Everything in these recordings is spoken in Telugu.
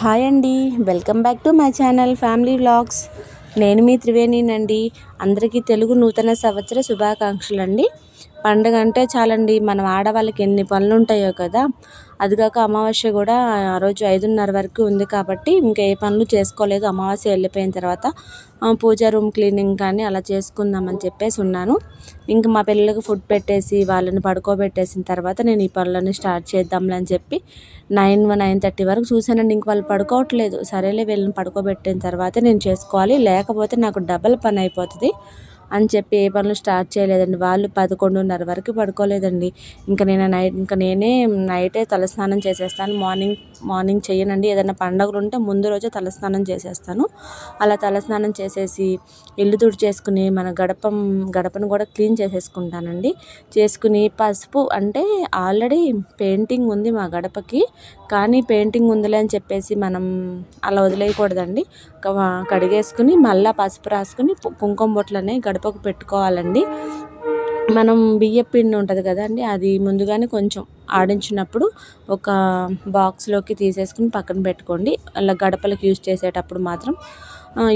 హాయ్ అండి. Welcome back to my channel family vlogs. నేను మీ త్రివేణినండి. అందరికీ తెలుగు నూతన సంవత్సర శుభాకాంక్షలు అండి పండుగ అంటే చాలండి మనం ఆడవాళ్ళకి ఎన్ని పనులు ఉంటాయో కదా. అది కాక అమావాస్య కూడా ఆ రోజు ఐదున్నర వరకు ఉంది కాబట్టి ఇంకా ఏ పనులు చేసుకోలేదు. అమావాస్య వెళ్ళిపోయిన తర్వాత పూజా రూమ్ క్లీనింగ్ కానీ అలా చేసుకుందామని చెప్పేసి ఉన్నాను. ఇంకా మా పిల్లలకు ఫుడ్ పెట్టేసి వాళ్ళని పడుకోబెట్టేసిన తర్వాత నేను ఈ పనులన్నీ స్టార్ట్ చేద్దాంలే అని చెప్పి నైన్ నైన్ థర్టీ వరకు చూసానండి ఇంక వాళ్ళు పడుకోవట్లేదు. సరేలే వీళ్ళని పడుకోబెట్టిన తర్వాత నేను చేసుకోవాలి. లేకపోతే నాకు డబల్ పని అయిపోతుంది. అని చెప్పి ఏ పనులు స్టార్ట్ చేయలేదండి. వాళ్ళు పదకొండున్నర వరకు పడుకోలేదండి. ఇంకా నేను నైట్ ఇంకా నేనే నైటే తలస్నానం చేసేస్తాను. మార్నింగ్ మార్నింగ్ చేయనండి. ఏదైనా పండుగలు ఉంటే ముందు రోజే తలస్నానం చేసేస్తాను. అలా తలస్నానం చేసేసి ఇల్లు తుడిచేసుకుని మన గడప గడపను కూడా క్లీన్ చేసేసుకుంటానండి. చేసుకుని పసుపు అంటే ఆల్రెడీ పెయింటింగ్ ఉంది మా గడపకి. కానీ పెయింటింగ్ ఉందిలే అని చెప్పేసి మనం అలా వదిలేయకూడదండి. కడిగేసుకుని మళ్ళీ పసుపు రాసుకుని కుంకుమ బొట్లనే గడప గడపకు పెట్టుకోవాలండి. మనం బియ్య పిండి ఉంటుంది కదండి అది ముందుగానే కొంచెం ఆడించినప్పుడు ఒక బాక్స్లోకి తీసేసుకుని పక్కన పెట్టుకోండి. అలా గడపలకు యూజ్ చేసేటప్పుడు మాత్రం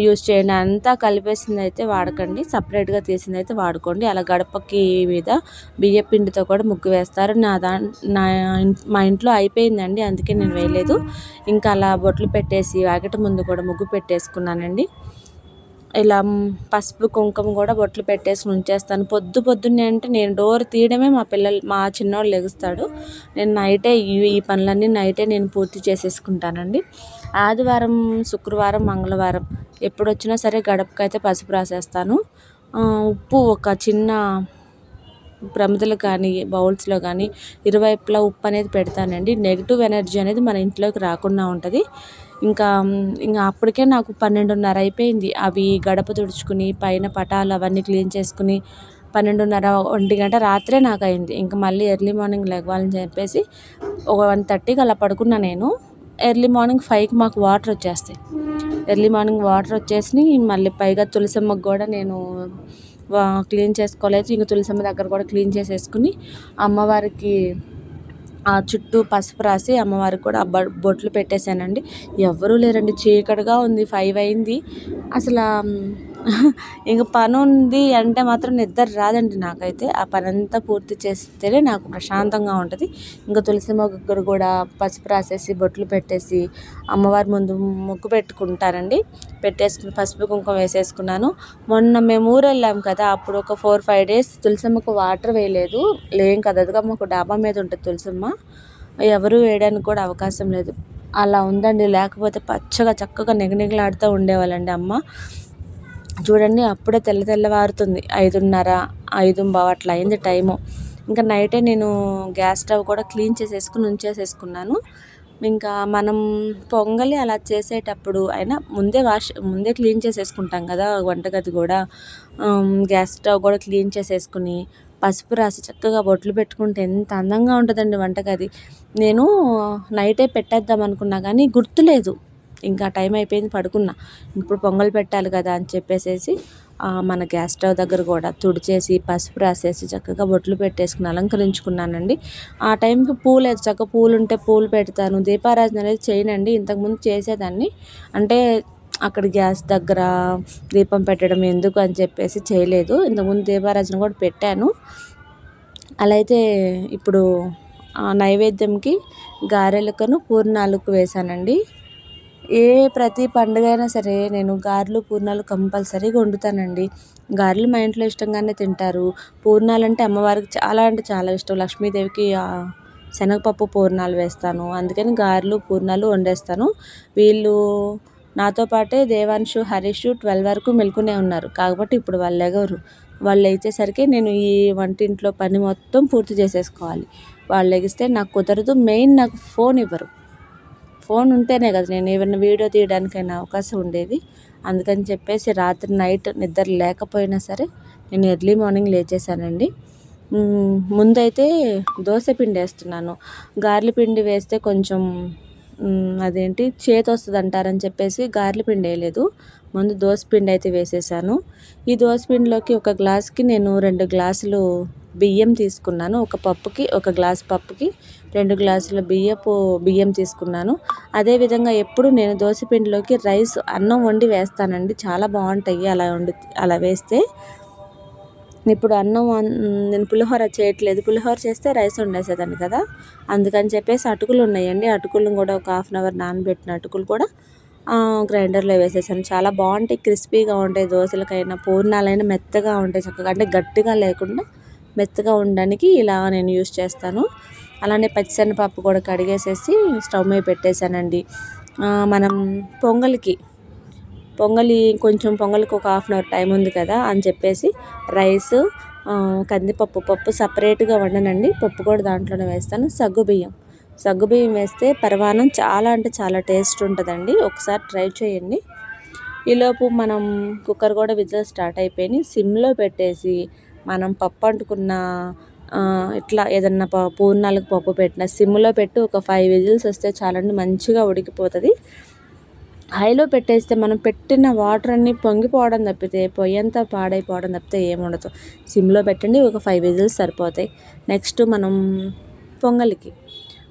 యూజ్ చేయండి. అంతా కలిపేసింది అయితే వాడకండి. సపరేట్గా తీసింది అయితే వాడుకోండి. అలా గడపకి మీద బియ్య పిండితో కూడా ముగ్గు వేస్తారు. నా దా నా మా ఇంట్లో అయిపోయిందండి అందుకే నేను వేయలేదు. ఇంకా అలా బొట్లు పెట్టేసి వాకిట ముందు కూడా ముగ్గు పెట్టేసుకున్నానండి. ఇలా పసుపు కుంకుమ కూడా బొట్లు పెట్టేసి ఉంచేస్తాను పొద్దు పొద్దున్నే అంటే నేను డోర్ తీయడమే మా పిల్లలు మా చిన్నోడు లెగుస్తాడు. నేను నైటే ఈ పనులన్నీ నైటే నేను పూర్తి చేసేసుకుంటానండి. ఆదివారం శుక్రవారం మంగళవారం ఎప్పుడు వచ్చినా సరే గడపకైతే పసుపు రాసేస్తాను. ఉప్పు ఒక చిన్న ప్రమిదలు కానీ బౌల్స్లో కానీ ఇరువైపులా ఉప్పు అనేది పెడతానండి. నెగిటివ్ ఎనర్జీ అనేది మన ఇంట్లోకి రాకుండా ఉంటుంది. ఇంకా ఇంకా అప్పటికే నాకు పన్నెండున్నర అయిపోయింది. అవి గడప తుడుచుకుని పైన పటాలు అవన్నీ క్లీన్ చేసుకుని పన్నెండున్నర ఒంటి గంట రాత్రే నాకు అయింది. ఇంకా మళ్ళీ ఎర్లీ మార్నింగ్ లెగవాలని చెప్పేసి ఒక వన్ థర్టీకి అలా పడుకున్నా నేను. ఎర్లీ మార్నింగ్ ఫైవ్కి మాకు వాటర్ వచ్చేస్తాయి. ఎర్లీ మార్నింగ్ వాటర్ వచ్చేసి మళ్ళీ పైగా తులసమ్మకు కూడా నేను క్లీన్ చేసుకోలేదు. ఇంకా తులసమ్మ దగ్గర కూడా క్లీన్ చేసేసుకుని అమ్మవారికి చుట్టూ పసుపు రాసి అమ్మవారికి కూడా బొట్లు పెట్టేశానండి. ఎవ్వరూ లేరండి. చీకటిగా ఉంది. ఫైవ్ అయింది. అసలు ఇంక పని ఉంది అంటే మాత్రం నిద్ర రాదండి నాకైతే. ఆ పని అంతా పూర్తి చేస్తేనే నాకు ప్రశాంతంగా ఉంటుంది. ఇంకా తులసి మొగ్గ కూడా పసుపు రాసేసి బొట్లు పెట్టేసి అమ్మవారి ముందు ముగ్గు పెట్టుకుంటారండి. పెట్టేసుకుని పసుపు కుంకుమ వేసేసుకున్నాను. మొన్న మేము ఊరు వెళ్ళాం కదా అప్పుడు ఒక ఫోర్ ఫైవ్ డేస్ తులసమ్మకు వాటర్ వేయలేదు. లేం కదా అదిగా మాకు డాబా మీద ఉంటుంది తులసమ్మ. ఎవరు వేయడానికి కూడా అవకాశం లేదు. అలా ఉందండి. లేకపోతే పచ్చగా చక్కగా నిగనిగలాడుతూ ఉండేవాళ్ళండి అమ్మ. చూడండి అప్పుడే తెల్ల తెల్లవారుతుంది ఐదున్నర ఐదు బావ అట్లా అయింది టైము. ఇంకా నైటే నేను గ్యాస్ స్టవ్ కూడా క్లీన్ చేసేసుకుని ఉంచేసేసుకున్నాను. ఇంకా మనం పొంగలి అలా చేసేటప్పుడు అయినా ముందే వాష్ ముందే క్లీన్ చేసేసుకుంటాం కదా వంటగది కూడా. గ్యాస్ స్టవ్ కూడా క్లీన్ చేసేసుకుని పసుపు రాసి చక్కగా బొట్లు పెట్టుకుంటే ఎంత అందంగా ఉంటుందండి వంటగది. నేను నైటే పెట్టేద్దాం అనుకున్నా కానీ గుర్తులేదు. ఇంకా టైం అయిపోయింది పడుకున్నా. ఇప్పుడు పొంగల్ పెట్టాలి కదా అని చెప్పేసేసి మన గ్యాస్ స్టవ్ దగ్గర కూడా తుడిచేసి పసుపు రాసేసి చక్కగా బొట్లు పెట్టేసుకుని అలంకరించుకున్నానండి. ఆ టైంకి పూలు చక్కగా పూలు ఉంటే పూలు పెడతాను. దీపారాధన అనేది చేయనండి ఇంతకుముందు చేసేదాన్ని. అంటే అక్కడ గ్యాస్ దగ్గర దీపం పెట్టడం ఎందుకు అని చెప్పేసి చేయలేదు. ఇంతకుముందు దీపారాజన కూడా పెట్టాను. అలా అయితే ఇప్పుడు నైవేద్యంకి గారెలకను పూర్ణాలకు వేశానండి. ఏ ప్రతి పండుగ అయినా సరే నేను గారెలు పూర్ణాలు కంపల్సరీగా వండుతానండి. గారెలు మా ఇంట్లో ఇష్టంగానే తింటారు. పూర్ణాలు అంటే అమ్మవారికి చాలా అంటే చాలా ఇష్టం. లక్ష్మీదేవికి శనగపప్పు పూర్ణాలు వేస్తాను. అందుకని గారెలు పూర్ణాలు వండేస్తాను. వీళ్ళు నాతో పాటే దేవాన్షు హరీష్ ట్వెల్వ్ వరకు మెలుకునే ఉన్నారు. కాబట్టి ఇప్పుడు వాళ్ళు ఎగరు వాళ్ళు లేచేసరికి నేను ఈ వంటింట్లో పని మొత్తం పూర్తి చేసేసుకోవాలి. వాళ్ళు లెగిస్తే నాకు కుదరదు. మెయిన్ నాకు ఫోన్ ఇవ్వరు. ఫోన్ ఉంటేనే కదా నేను ఏమైనా వీడియో తీయడానికైనా అవకాశం ఉండేది. అందుకని చెప్పేసి రాత్రి నైట్ నిద్ర లేకపోయినా సరే నేను ఎర్లీ మార్నింగ్ లేచేసానండి ముందైతే దోశ పిండి వేస్తున్నాను. గార్లి పిండి వేస్తే కొంచెం అదేంటి చేతి వస్తుంది అంటారని చెప్పేసి గార్లి పిండి వేయలేదు. ముందు దోశ పిండి అయితే వేసేసాను. ఈ దోశ పిండిలోకి ఒక గ్లాస్కి నేను రెండు గ్లాసులు బియ్యం తీసుకున్నాను. ఒక పప్పుకి ఒక గ్లాస్ పప్పుకి రెండు గ్లాసుల బియ్యపు బియ్యం తీసుకున్నాను. అదేవిధంగా ఎప్పుడు నేను దోశపిండిలోకి రైస్ అన్నం వండి వేస్తానండి. చాలా బాగుంటాయి అలా వండి అలా వేస్తే. ఇప్పుడు అన్నం నేను పులిహోర చేయట్లేదు. పులిహోర చేస్తే రైస్ వండేసేదాన్ని కదా. అందుకని చెప్పేసి అటుకులు ఉన్నాయండి. అటుకులను కూడా ఒక హాఫ్ అన్ అవర్ నానబెట్టిన అటుకులు కూడా గ్రైండర్లో వేసేసాను. చాలా బాగుంటాయి క్రిస్పీగా ఉంటాయి దోశలకైనా పూర్ణాలైనా మెత్తగా ఉంటాయి చక్కగా. అంటే గట్టిగా లేకుండా మెత్తగా ఉండడానికి ఇలా నేను యూస్ చేస్తాను. అలానే పచ్చిశనగపప్పు కూడా కడిగేసేసి స్టవ్ మీద పెట్టేశానండి. మనం పొంగల్కి పొంగలి కొంచెం పొంగల్కి ఒక హాఫ్ అన్ అవర్ టైం ఉంది కదా అని చెప్పేసి రైస్ కందిపప్పు పప్పు సపరేట్గా వండనండి. పప్పు కూడా దాంట్లోనే వేస్తాను. సగ్గుబియ్యం సగ్గుబియ్యం వేస్తే పరమాన్నం చాలా అంటే చాలా టేస్ట్ ఉంటుందండి. ఒకసారి ట్రై చేయండి. ఈలోపు మనం కుక్కర్ కూడా విజిల్ స్టార్ట్ అయిపోయి సిమ్లో పెట్టేసి మనం పప్పు అంటుకున్న ఇట్లా ఏదన్నా పూర్ణాలకు పప్పు పెట్టిన సిమ్లో పెట్టి ఒక ఫైవ్ విజిల్స్ వస్తే చాలండి మంచిగా ఉడికిపోతుంది. హైలో పెట్టేస్తే మనం పెట్టిన వాటర్ అన్నీ పొంగిపోవడం తప్పితే పొయ్యంతా పాడైపోవడం తప్పితే ఏముండదు సిమ్లో పెట్టండి ఒక ఫైవ్ విజిల్స్ సరిపోతాయి. నెక్స్ట్ మనం పొంగలికి.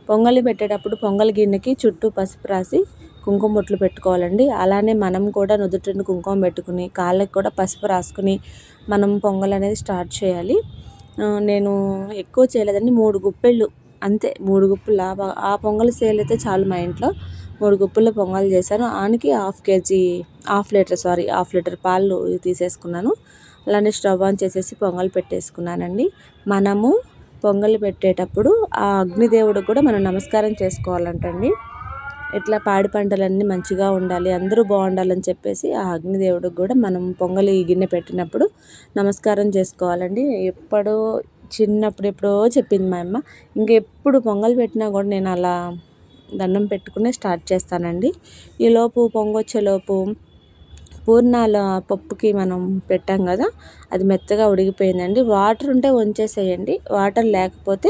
పొంగలి పెట్టేటప్పుడు పొంగల్ గిన్నెకి చుట్టూ పసుపు రాసి కుంకుమ బొట్లు పెట్టుకోవాలండి. అలానే మనం కూడా నుదుటిని కుంకుమ పెట్టుకుని కాళ్ళకి కూడా పసుపు రాసుకుని మనం పొంగల్ అనేది స్టార్ట్ చేయాలి. నేను ఎక్కువ చేయలేదండి. మూడు గుప్పెళ్ళు. అంతే. మూడు గుప్పుల. ఆ పొంగల్ సేల్ అయితే చాలు మా ఇంట్లో. మూడు గుప్పుల పొంగల్ చేశాను. ఆనికి half KG half litre sorry half litre పాలు తీసేసుకున్నాను. అలానే స్టవ్ ఆన్ చేసేసి పొంగల్ పెట్టేసుకున్నానండి. మనము పొంగల్ పెట్టేటప్పుడు ఆ అగ్నిదేవుడికి కూడా మనం నమస్కారం చేసుకోవాలంటండి. ఇట్లా పాడి పంటలన్నీ మంచిగా ఉండాలి అందరూ బాగుండాలని చెప్పేసి ఆ అగ్నిదేవుడికి కూడా మనం పొంగలి గిన్నె పెట్టినప్పుడు నమస్కారం చేసుకోవాలండి. ఎప్పుడో చిన్నప్పుడు ఎప్పుడో చెప్పింది మా అమ్మ. ఇంకెప్పుడు పొంగల్ పెట్టినా కూడా నేను అలా దండం పెట్టుకునే స్టార్ట్ చేస్తానండి. ఈలోపు పొంగొచ్చేలోపు పూర్ణాల పప్పుకి మనం పెట్టాం కదా అది మెత్తగా ఉడికిపోయిందండి. వాటర్ ఉంటే వంచేసేయండి. వాటర్ లేకపోతే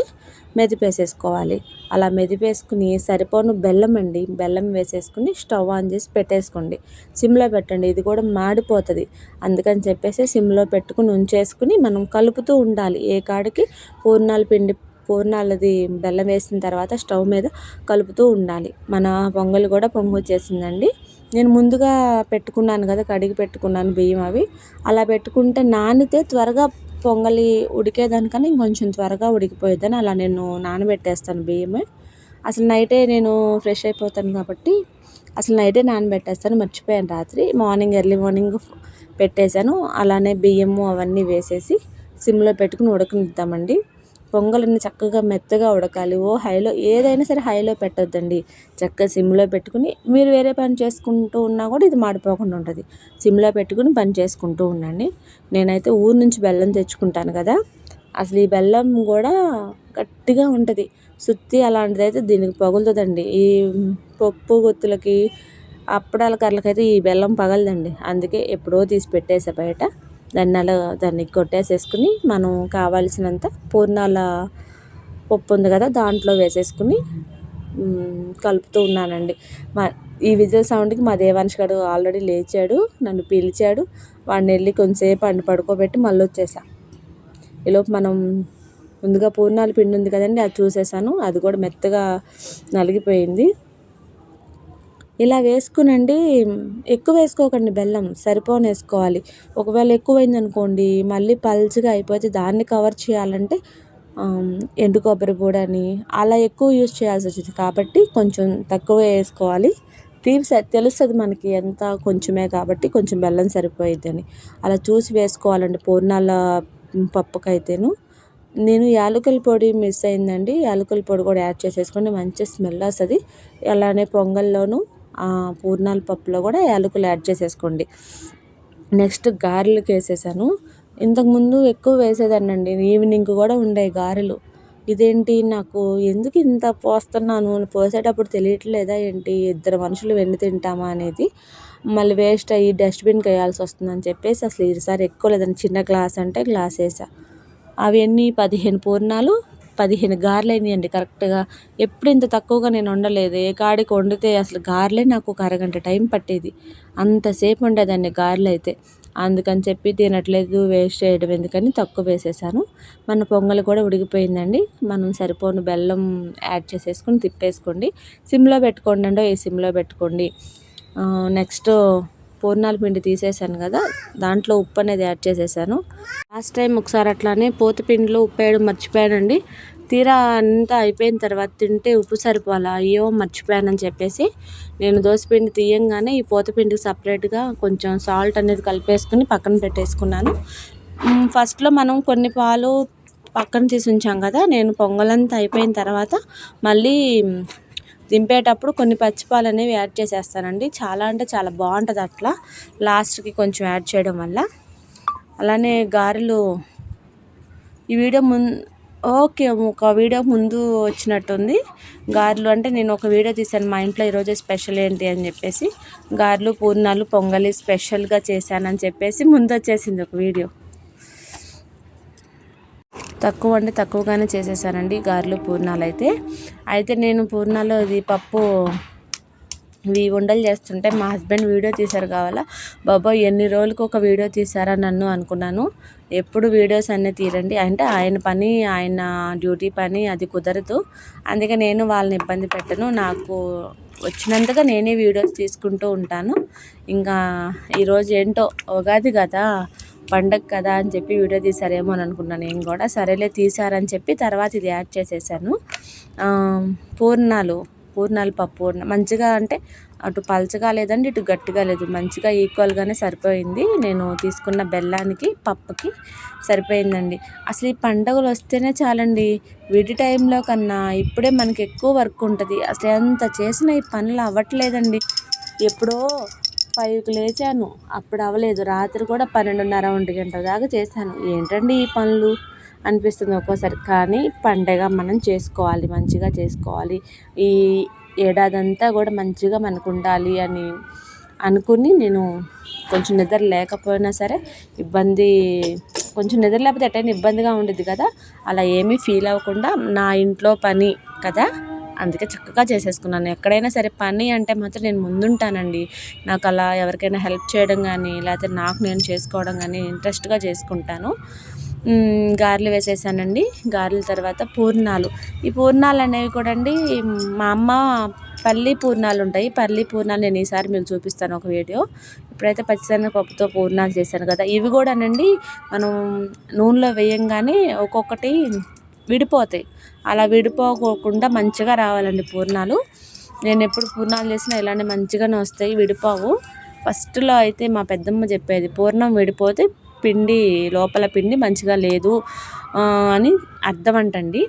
మెదిపేసేసుకోవాలి. అలా మెదిపేసుకుని సరిపోను బెల్లం అండి. బెల్లం వేసేసుకుని స్టవ్ ఆన్ చేసి పెట్టేసుకోండి. సిమ్లో పెట్టండి. ఇది కూడా మాడిపోతుంది. అందుకని చెప్పేసి సిమ్లో పెట్టుకుని ఉంచేసుకుని మనం కలుపుతూ ఉండాలి. ఏ కాడికి? పూర్ణాలు పిండి పూర్ణాలది బెల్లం వేసిన తర్వాత స్టవ్ మీద కలుపుతూ ఉండాలి. మన పొంగల్ కూడా పొంగు వచ్చేసిందండి నేను ముందుగా పెట్టుకున్నాను కదా కడిగి పెట్టుకున్నాను బియ్యం అవి. అలా పెట్టుకుంటే నానితే త్వరగా పొంగలి ఉడికేదానికన్నా ఇంకొంచెం త్వరగా ఉడికిపోయేదని అలా నేను నానబెట్టేస్తాను బియ్యమే. అసలు నైటే నేను ఫ్రెష్ అయిపోతాను కాబట్టి అసలు నైటే నానబెట్టేస్తాను మర్చిపోయాను రాత్రి. మార్నింగ్ ఎర్లీ మార్నింగ్ పెట్టేశాను. అలానే బియ్యము అవన్నీ వేసేసి సిమ్లో పెట్టుకుని ఉడకనిద్దామండి. పొంగల్ని చక్కగా మెత్తగా ఉడకాలి. ఓ హైలో ఏదైనా సరే హైలో పెట్టొద్దండి. చక్కగా సిమ్లో పెట్టుకుని మీరు వేరే పని చేసుకుంటూ ఉన్నా కూడా ఇది మాడిపోకుండా ఉంటుంది. సిమ్లో పెట్టుకుని పని చేసుకుంటూ ఉండండి. నేనైతే ఊరు నుంచి బెల్లం తెచ్చుకుంటాను కదా. అసలు ఈ బెల్లం కూడా గట్టిగా ఉంటుంది. సుత్తి అలాంటిది అయితే దీనికి పగులుతుందండి. ఈ పప్పు గుత్తులకి అప్పడాల కర్రలకైతే ఈ బెల్లం పగలదండి. అందుకే ఎప్పుడో తీసి పెట్టేసా బయట. దాన్ని అలా దాన్ని కొట్టేసేసుకుని మనం కావాల్సినంత పూర్ణాల పప్పు ఉంది కదా దాంట్లో వేసేసుకుని కలుపుతూ ఉన్నానండి. మా ఈ విజిల్ సౌండ్కి మా దేవాంశ్ గడు ఆల్రెడీ లేచాడు నన్ను పిలిచాడు వాడిని వెళ్ళి కొంచెంసేపు అండి పడుకోబెట్టి మళ్ళీ వచ్చేసా. ఈలోపు మనం ముందుగా పూర్ణాలు పిండి ఉంది కదండి అది చూసేసాను అది కూడా మెత్తగా నలిగిపోయింది. ఇలా వేసుకునండి. ఎక్కువ వేసుకోకండి బెల్లం సరిపోని వేసుకోవాలి. ఒకవేళ ఎక్కువైంది అనుకోండి మళ్ళీ పల్చగా అయిపోతే దాన్ని కవర్ చేయాలంటే ఎండు కొబ్బరి పొడని అలా ఎక్కువ యూస్ చేయాల్సి వచ్చింది. కాబట్టి కొంచెం తక్కువ వేసుకోవాలి. తీపి తెలుస్తుంది మనకి ఎంత కొంచెమే కాబట్టి కొంచెం బెల్లం సరిపోయిద్దని. అలా చూసి వేసుకోవాలండి. పూర్ణాల పప్పుకైతేను. నేను యాలకుల పొడి మిస్ అయిందండి. యాలకుల పొడి కూడా యాడ్ చేసేసుకోండి. మంచి స్మెల్ వస్తుంది. అలానే పొంగల్లోనూ పూర్ణాల పప్పులో కూడా యాలకులు యాడ్ చేసేసుకోండి. నెక్స్ట్ గారెలకు వేసేసాను. ఇంతకుముందు ఎక్కువ వేసేదాన్నండి. ఈవినింగ్ కూడా ఉండే గారెలు. ఇదేంటి నాకు ఎందుకు ఇంత పోస్తున్నాను? పోసేటప్పుడు తెలియట్లేదా ఏంటి? ఇద్దరు మనుషులు వెండి తింటామా అనేది. మళ్ళీ వేస్ట్ అయ్యి డస్ట్బిన్కి వేయాల్సి వస్తుందని చెప్పేసి అసలు ఈసారి ఎక్కువ లేదని చిన్న గ్లాస్ అంటే గ్లాస్ వేసా. అవన్నీ పదిహేను పూర్ణాలు పదిహేను గారెలు అయినాయండి కరెక్ట్గా. ఎప్పుడు ఇంత తక్కువగా నేను వండలేదు. ఏ కాడికి వండితే అసలు గారెలే నాకు ఒక అరగంట టైం పట్టేది. అంతసేపు ఉండేదాన్ని గారెలు అయితే. అందుకని చెప్పి తినట్లేదు వేస్ట్ చేయడం ఎందుకని తక్కువ వేసేసాను. మన పొంగల్ కూడా ఉడికిపోయిందండి. మనం సరిపోను బెల్లం యాడ్ చేసేసుకొని తిప్పేసుకోండి. సిమ్లో పెట్టుకోండి అండి ఈ సిమ్లో పెట్టుకోండి. నెక్స్ట్ పూర్ణాల పిండి తీసేసాను కదా దాంట్లో ఉప్పు అనేది యాడ్ చేసేసాను. లాస్ట్ టైం ఒకసారి అట్లానే పోత పిండిలో ఉప్పు వేయడం మర్చిపోయానండి. తీరా అంతా అయిపోయిన తర్వాత తింటే ఉప్పు సరిపోవాలా? అయ్యో మర్చిపోయానని చెప్పేసి నేను దోశపిండి తీయంగానే ఈ పోతపిండికి సపరేట్గా కొంచెం సాల్ట్ అనేది కలిపేసుకుని పక్కన పెట్టేసుకున్నాను. ఫస్ట్లో మనం కొన్ని పాలు పక్కన తీసి ఉంచాం కదా నేను పొంగలంతా అయిపోయిన తర్వాత మళ్ళీ దింపేటప్పుడు కొన్ని పచ్చిపాలు అనేవి యాడ్ చేసేస్తానండి. చాలా అంటే చాలా బాగుంటుంది అట్లా. లాస్ట్కి కొంచెం యాడ్ చేయడం వల్ల. అలానే గారెలు. ఈ వీడియో ముం ఓకే ఒక వీడియో ముందు వచ్చినట్టుంది. గారెలు అంటే నేను ఒక వీడియో తీశాను మా ఇంట్లో ఈరోజు స్పెషల్ ఏంటి అని చెప్పేసి. గారెలు పూర్ణాలు పొంగలి స్పెషల్గా చేశానని చెప్పేసి ముందు వచ్చేసింది ఒక వీడియో. తక్కువ అంటే తక్కువగానే చేసేసానండి గారెలు పూర్ణాలు అయితే. అయితే నేను పూర్ణాలు ఇది పప్పు ఇవి ఉండలు చేస్తుంటే మా హస్బెండ్ వీడియో తీశారు కావాలా? బాబాయ్ ఎన్ని రోజులకు ఒక వీడియో తీసారా నన్ను అనుకున్నాను. ఎప్పుడు వీడియోస్ అన్నీ తీరండి అంటే ఆయన పని ఆయన డ్యూటీ పని అది కుదరదు. అందుకే నేను వాళ్ళని ఇబ్బంది పెట్టను. నాకు వచ్చినంతగా నేనే వీడియోస్ తీసుకుంటూ ఉంటాను. ఇంకా ఈరోజు ఏంటో ఉగాది కదా. పండగ కదా అని చెప్పి వీడియో తీసారేమో అని అనుకున్నాను నేను కూడా. సరేలే తీసారని చెప్పి తర్వాత ఇది యాడ్ చేసేసాను. పూర్ణాలు పూర్ణాలు పప్పు. మంచిగా అంటే అటు పలచగా లేదండి ఇటు గట్టిగా లేదు. మంచిగా ఈక్వల్గానే సరిపోయింది. నేను తీసుకున్న బెల్లానికి పప్పుకి సరిపోయిందండి. అసలు ఈ పండగలు వస్తేనే చాలండి. విడి టైంలో కన్నా ఇప్పుడే మనకి ఎక్కువ వర్క్ ఉంటుంది. అసలు ఎంత చేసినా ఈ పనులు అవ్వట్లేదండి. ఎప్పుడో ఫైవ్కి లేచాను. అప్పుడు అవ్వలేదు రాత్రి కూడా పన్నెండున్నర ఒంటి గంట దాకా చేశాను. ఏంటండి ఈ పనులు? అనిపిస్తుంది ఒక్కోసారి. కానీ పండగ మనం చేసుకోవాలి. మంచిగా చేసుకోవాలి. ఈ ఏడాది అంతా కూడా మంచిగా మనకు ఉండాలి అని అనుకుని నేను కొంచెం నిద్ర లేకపోయినా సరే ఇబ్బంది కొంచెం నిద్ర లేకపోతే ఎట్టయినా ఇబ్బందిగా ఉండేది కదా. అలా ఏమీ ఫీల్ అవ్వకుండా నా ఇంట్లో పని కదా. అందుకే చక్కగా చేసేసుకున్నాను. ఎక్కడైనా సరే పని అంటే మాత్రం నేను ముందుంటానండి. నాకు అలా ఎవరికైనా హెల్ప్ చేయడం కానీ లేకపోతే నాకు నేను చేసుకోవడం కానీ ఇంట్రెస్ట్గా చేసుకుంటాను. గారెలు వేసేసానండి. గారెల తర్వాత పూర్ణాలు. ఈ పూర్ణాలు అనేవి కూడా అండి మా అమ్మ పల్లి పూర్ణాలు ఉంటాయి. పల్లి పూర్ణాలు నేను ఈసారి మీకు చూపిస్తాను ఒక వీడియో. ఇప్పుడైతే పచ్చిశనగపప్పుతో పూర్ణాలు చేశాను కదా. ఇవి కూడానండి మనం నూనెలో వేయంగానే ఒక్కొక్కటి విడిపోతాయి. అలా విడిపోకుండా మంచిగా రావాలండి పూర్ణాలు. నేను ఎప్పుడు పూర్ణాలు చేసినా ఇలానే మంచిగానే వస్తాయి విడిపోవు. ఫస్ట్లో అయితే మా పెద్దమ్మ చెప్పేది పూర్ణం విడిపోతే పిండి లోపల పిండి మంచిగా లేదు అని అర్థం అంటండి.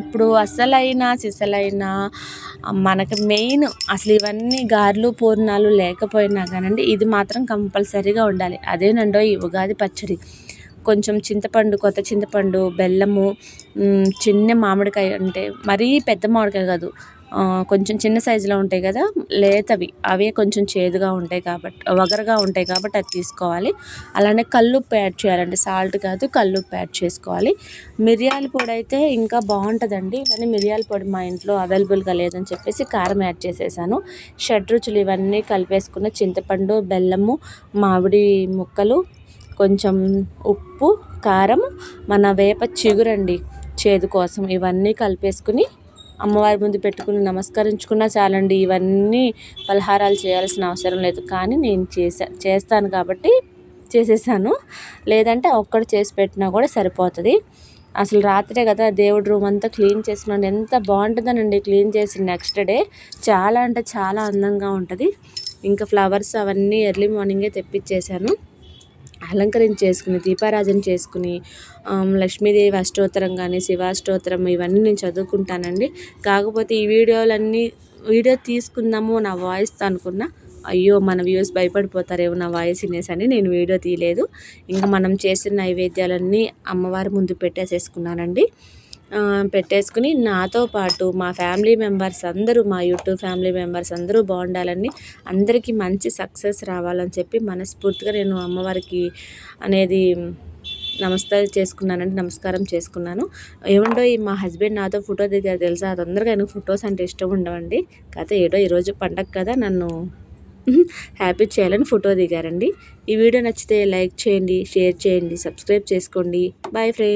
ఇప్పుడు అసలైన సిసలైన మనకి మెయిన్ అసలు ఇవన్నీ గారెలు పూర్ణాలు లేకపోయినా కానండి ఇది మాత్రం కంపల్సరీగా ఉండాలి. అదేనండో ఈ ఉగాది పచ్చడి. కొంచెం చింతపండు కొత్త చింతపండు బెల్లము చిన్న మామిడికాయ అంటే మరీ పెద్ద మామిడికాయ కాదు. కొంచెం చిన్న సైజులో ఉంటాయి కదా లేతవి. అవే కొంచెం చేదుగా ఉంటాయి కాబట్టి వగరగా ఉంటాయి కాబట్టి అది తీసుకోవాలి. అలానే కల్లుప్పు యాడ్ చేయాలండి. సాల్ట్ కాదు కల్లుప్పు యాడ్ చేసుకోవాలి. మిరియాల పొడి అయితే ఇంకా బాగుంటుందండి. కానీ మిరియాల పొడి మా ఇంట్లో అవైలబుల్గా లేదని చెప్పేసి కారం యాడ్ చేసేసాను. షడ్రుచులు ఇవన్నీ కలిపేసుకున్న చింతపండు బెల్లము మామిడి ముక్కలు కొంచెం ఉప్పు కారం మన వేప చిగురండి చేదు కోసం. ఇవన్నీ కలిపేసుకుని అమ్మవారి ముందు పెట్టుకుని నమస్కరించుకున్నా చాలండి. ఇవన్నీ పలహారాలు చేయాల్సిన అవసరం లేదు. కానీ నేను చేసా చేస్తాను కాబట్టి చేసేసాను. లేదంటే ఒక్కడు చేసి పెట్టినా కూడా సరిపోతుంది. అసలు రాత్రే కదా దేవుడి రూమ్ అంతా క్లీన్ చేసినాను ఎంత బాగుంటుందనండి క్లీన్ చేసి నెక్స్ట్ డే. చాలా అంటే చాలా అందంగా ఉంటుంది. ఇంకా ఫ్లవర్స్ అవన్నీ ఎర్లీ మార్నింగే తెప్పించేశాను. అలంకరించేసుకుని దీపారాజన చేసుకుని లక్ష్మీదేవి అష్టోత్తరం కానీ శివాష్టోత్తరం ఇవన్నీ నేను చదువుకుంటానండి. కాకపోతే ఈ వీడియోలన్నీ వీడియో తీసుకుందాము నా వాయిస్ అనుకున్నా అయ్యో మన వ్యూస్ భయపడిపోతారేమో నా వాయిస్ వినేసి అని నేను వీడియో తీయలేదు. ఇంకా మనం చేసిన నైవేద్యాలన్నీ అమ్మవారి ముందు పెట్టేసేసుకున్నానండి. పెట్టేసుకుని నాతో పాటు మా ఫ్యామిలీ మెంబర్స్ అందరూ మా యూట్యూబ్ ఫ్యామిలీ మెంబర్స్ అందరూ బాగుండాలని అందరికీ మంచి సక్సెస్ రావాలని చెప్పి మనస్ఫూర్తిగా నేను అమ్మవారికి అనేది నమస్కారం చేసుకున్నానండి నమస్కారం చేసుకున్నాను. ఏముండో ఈ మా హస్బెండ్ నాతో ఫోటో దిగారు తెలుసా? తొందరగా ఆయనకు ఫొటోస్ అంటే ఇష్టం ఉండవండి. కాకపోతే ఏడో ఈరోజు పండగ కదా నన్ను హ్యాపీ చేయాలని ఫోటో దిగారండి. ఈ వీడియో నచ్చితే లైక్ చేయండి షేర్ చేయండి సబ్స్క్రైబ్ చేసుకోండి. Bye friends.